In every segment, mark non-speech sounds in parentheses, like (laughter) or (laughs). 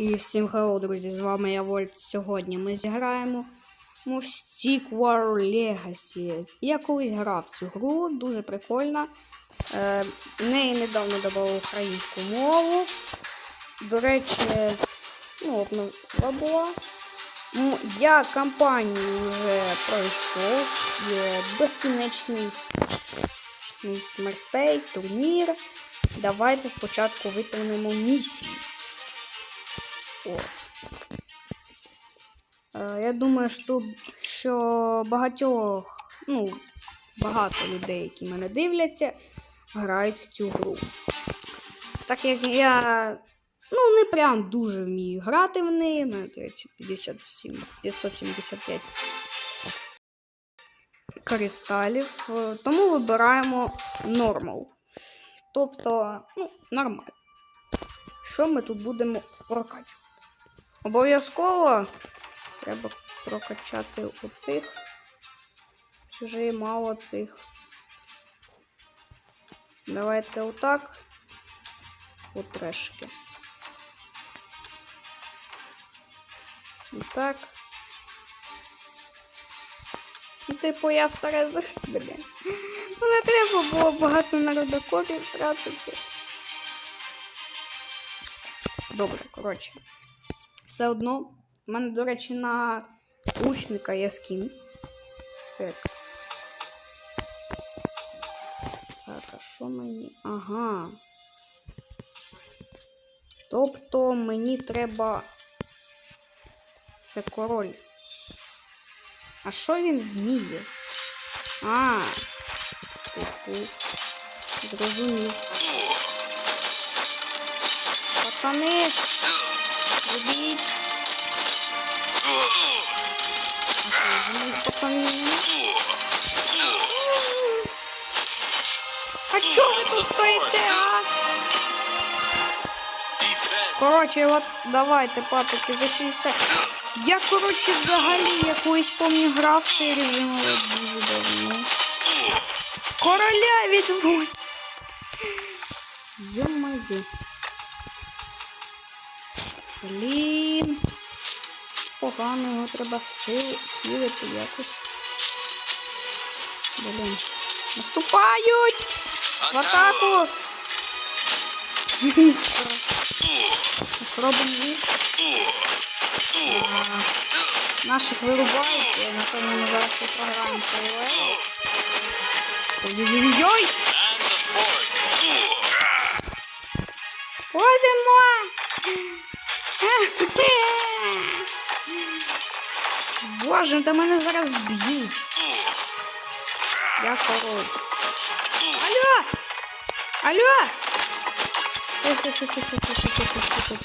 І всім хелло, друзі! З вами я Вольт. Сьогодні ми зіграємо в Stick War Legacy. Я колись грав цю гру, дуже прикольна. Е, неї недавно додали українську мову. До речі, ну, обнова була. Ну, я кампанію вже пройшов. Є безкінечний смертей, турнір. Давайте спочатку виконуємо місії. О. Е, Я думаю, що, що багатьох, ну, багато людей, які мене дивляться, грають в цю гру. Так як я ну, не прям дуже вмію грати в неї, мене 57, 575 кристалів, е, тому вибираємо нормал. Тобто, ну, нормально. Що ми тут будемо прокачувати? Обов'язково треба прокачати оцих. Є мало цих. Давайте отак. Потрешки. Отак. Ну, типу, я всередину. (laughs) Блін. Ну, не треба було багато народокопів втратити. Добре, коротше. Все одно. У мене, до речі, на лучника є скін. Так. Так, а що мені? Ага. Тобто мені треба. Це король. А що він вміє? А. Типу. Зрозумів. Пацани. А чого ви тут стоїте, а? Коротше, от давайте, пацики, защищай. Я, коротше, взагалі якоюсь помню грав цей режим, але дуже давно. Короля відводь! Йо-моє. Блін. Погано його треба сілити якось. Блін. Наступають! В атаку! Робимо Наших вирубають, я напевно не зараз цю програму перевели. Ой-ой-ой! Ходимо! Боже, там мене зараз б'ють. Я король. Алло! Алло! Ой, щас, щас, щас, щас, щас, щас, щас.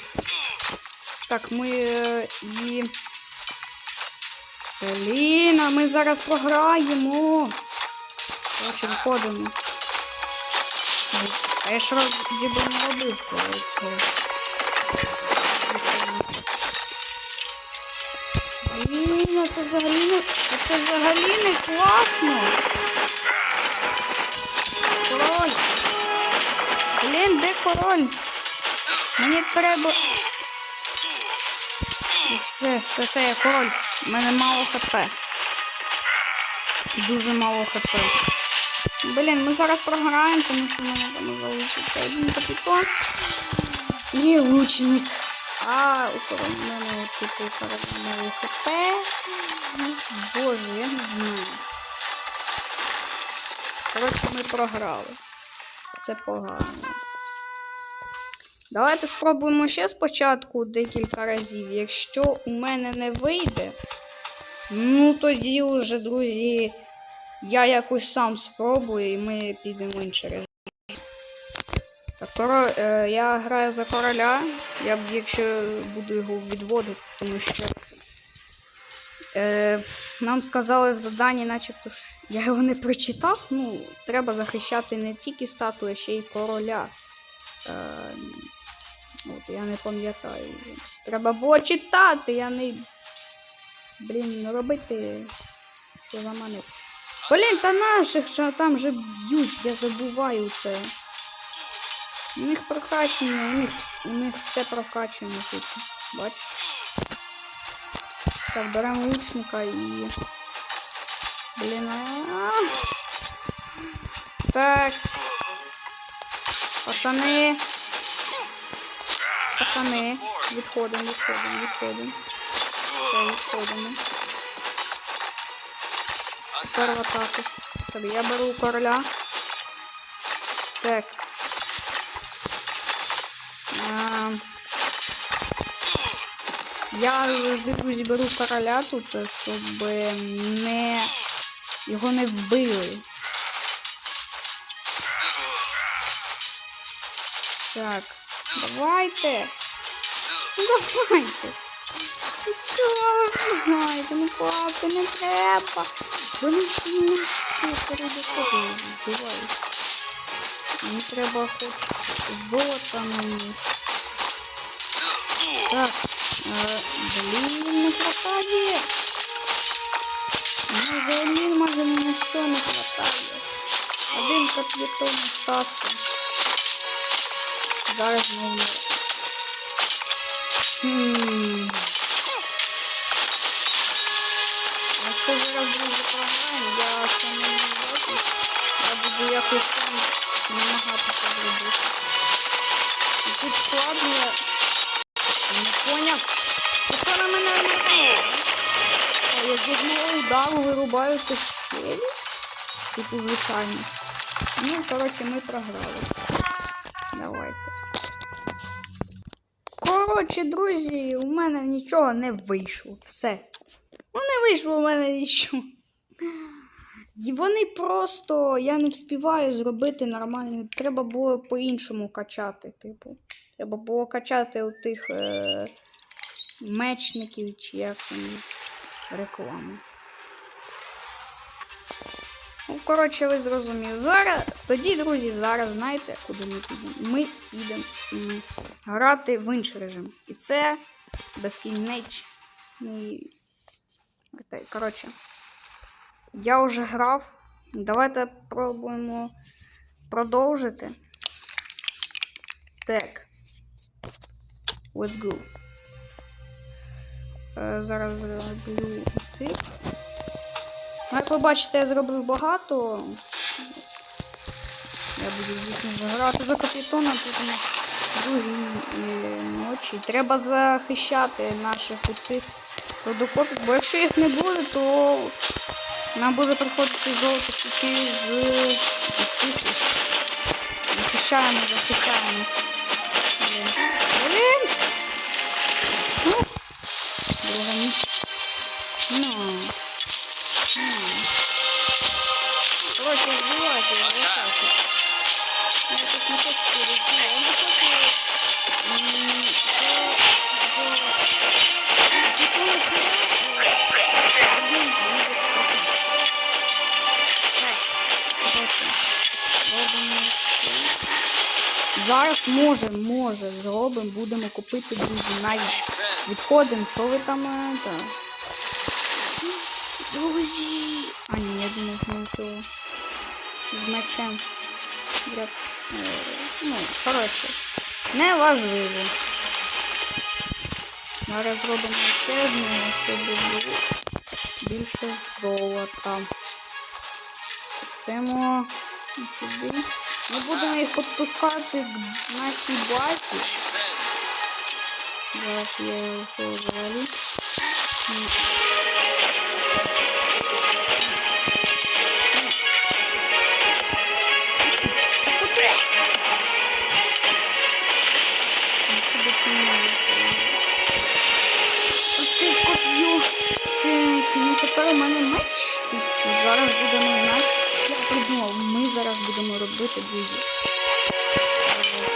Так, ми е, і. Блін, а ми зараз програємо. Давайте виходимо. А я ж роді не робив цього. Блін, це взагалі не. Це взагалі не класно. Король. Блін, де король? Мені треба. І все, все, все, я король. У мене мало хп. Дуже мало хп. Блін, ми зараз програємо, тому що в мене там залишиться один капітан. І лучник. А у мене типу у хп. Боже, я не знаю. Коротше, ми програли. Це погано. Давайте спробуємо ще спочатку декілька разів. Якщо у мене не вийде, ну тоді вже, друзі, я якось сам спробую і ми підемо інший режим. Так, коро... е, я граю за короля. Я якщо буду його відводити, тому що е, нам сказали в заданні, начебто ж я його не прочитав. Ну, треба захищати не тільки статую, а ще й короля. Е, От, я не пам'ятаю вже. Треба було читати, я не. Блін, робити. Що за мене. Блін, та наших там же б'ють, я забуваю це. У них прокачання, у них, у них все прокачано тут. Бач. Так, беремо лучника і. Блін. а. Так. Пацани. Пацани. Відходимо, відходимо, відходимо. Все, відходимо. Тепер в атаку. Так, я беру короля. Так. Я завжди друзі беру короля тут, щоб не його не вбили. Так, давайте. Давайте. Знаєте? Ну хлопці, не треба. Вони ж не передоходили, вбивають. Мені треба хоч золота на них. Так, блін, не хватає. Ну, взагалі майже на що не хватає. Один капітон стався. Зараз знову. Хм. Якщо зараз друзі програємо, я це не можу. Я буду якось сам намагатися зробити. І тут складно. Не поняв. Що на мене? А я з одного удару вирубаю цих щелі? Типу звичайно. Ну, коротше, ми програли. Давайте. Коротше, друзі, у мене нічого не вийшло. Все. Ну, не вийшло у мене нічого. І вони просто. Я не вспіваю зробити нормально. Треба було по-іншому качати, типу. Треба було качати у тих е- мечників чи як там їх рекламу. Ну, коротше, ви зрозуміли. Зараз, тоді, друзі, зараз знаєте, куди ми підемо? Ми підемо грати в інший режим. І це безкінечний. Коротше, я вже грав. Давайте пробуємо продовжити. Так. Let's go. Е, зараз зроблю ось. Ну, як ви бачите, я зробив багато. Я буду, звісно, грати за капітона на другій е, ночі. Треба захищати наших оцих родокопів, бо якщо їх не буде, то нам буде приходити золото тільки з цих. Захищаємо, захищаємо. Зараз може, може, зробимо, будемо купити друзі навіть. Відходимо, що ви там е, та. Друзі! А ні, я думав, ми цього з мечем. Як, е, ну, коротше, не важливо. Зараз зробимо ще одного, щоб було більше золота. Пустимо сюди. Ми будемо їх підпускати к нашій базі. Зараз я. М. Куди? Ну, тепер у мене меч. Зараз будемо знати. Я придумав, зараз будемо робити, друзі.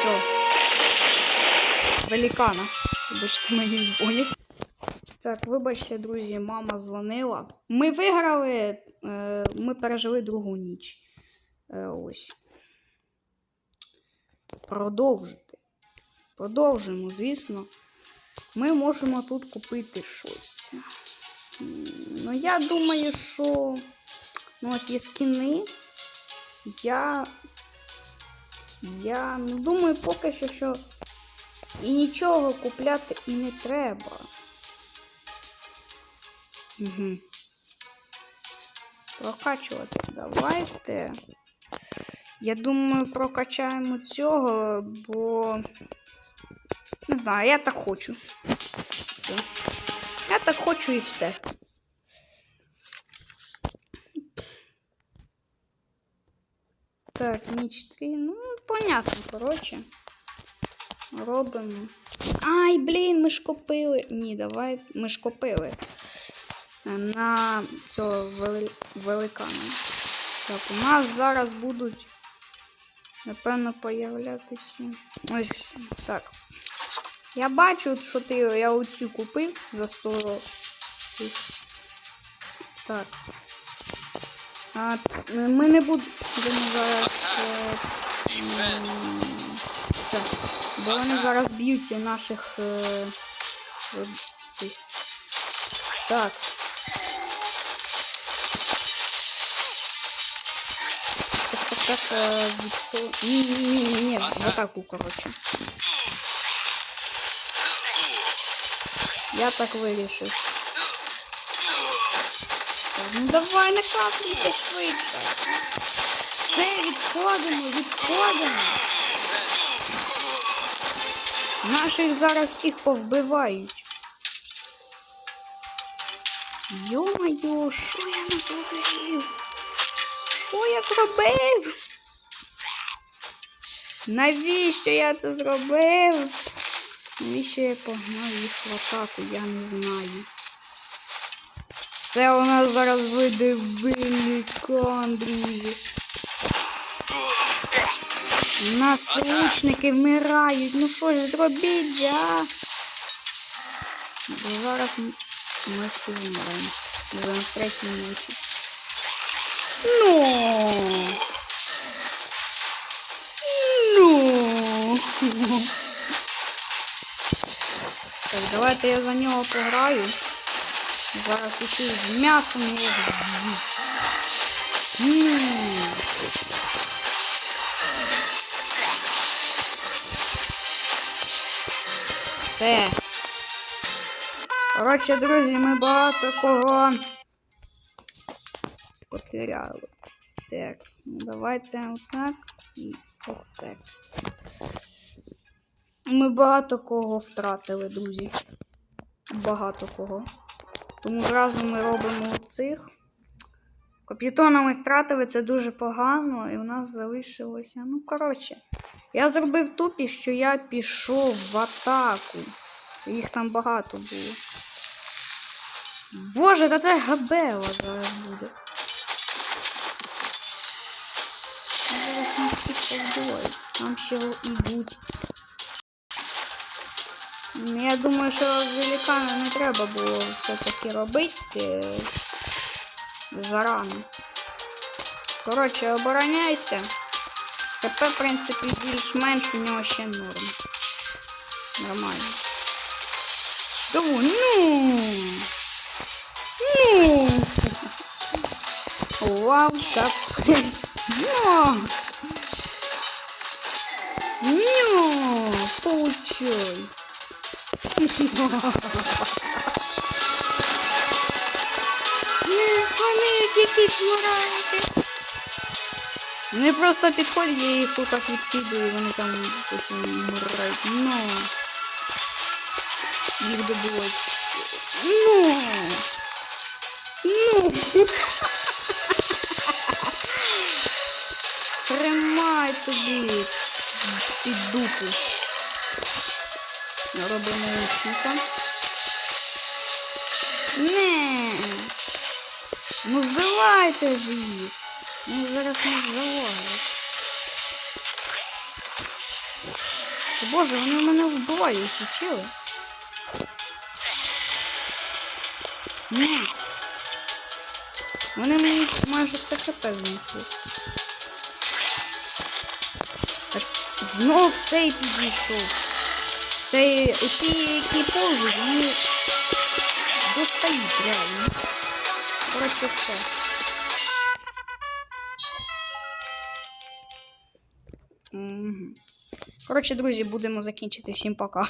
Цього. Великана. Вибачте, мені дзвонять. Так, вибачте, друзі, мама дзвонила. Ми виграли, е, ми пережили другу ніч. Е, ось. Продовжити. Продовжуємо, звісно. Ми можемо тут купити щось. Ну, я думаю, що ну, ось є скіни. Я. Я ну, думаю, поки що, що І нічого купляти і не треба. Угу. Прокачувати. Давайте. Я думаю, прокачаємо цього, бо. Не знаю, я так хочу. Все. Я так хочу і все. Так, ніч 3. Ну, понятно, коротше. Робимо. Ай, блін, ми ж копили. Ні, давай. Ми ж копили. На цього вели... великана. Так, у нас зараз будуть, напевно, появлятися. Ось так. Я бачу, що ти я оцю купив за 100. Так. А, ми не будемо зараз. е, м, Все. Бо вони зараз б'ють наших. е, е, цих. Так. Так, так, так, е, відхо- Ні, ні, ні, ні, ні, в атаку, коротше. Я так вирішив. Ну давай накапуйся швидше. Все, відходимо, відходимо. Наших зараз всіх повбивають. Йо-моє, що я натворив? Що я зробив? Навіщо я це зробив? Навіщо я погнав їх в атаку, я не знаю. Все у нас зараз вийде великан, друзі. У нас лучники вмирають. Ну що ж зробіть, же, зараз ми всі вмираємо. Вже на третій ночі. Ну. Ну. Так, давайте я за нього пограю. Зараз усі з м'ясом. Все. Коротше, друзі, ми багато кого потеряли. Так, ну давайте отак і отак. Ми багато кого втратили, друзі. Багато кого. Тому зразу ми робимо цих. Капітона ми втратили, це дуже погано, і у нас залишилося. Ну, коротше, я зробив тупість, що я пішов в атаку. Їх там багато було. Боже, та це габела зараз буде. Зараз нас. Там ще йдуть. Ну, Я думаю, що великана не треба було все-таки робити е, зарано. Коротше, обороняйся. ХП, в принципі, більш-менш у нього ще норм. Нормально. Тому, ну. Ну. Вау, капець. Ну. Ну, получай. Якісь моральні. Вони просто підходять, я їх так відкидаю, і вони там потім вмирають. Ну. Їх добувають. Ну. Ну. Тримай тобі під дупу. Робимо лучника. Не. Ну вбивайте ж їх. Ну зараз нас залагають. Боже, вони мене вбивають, чили. Ні. Вони мені майже все хп знесли. Так, знов цей підійшов. Цей, ці які повзуть, вони достають реально. Коротше, все. Коротше, друзі, будемо закінчити. Всім пока.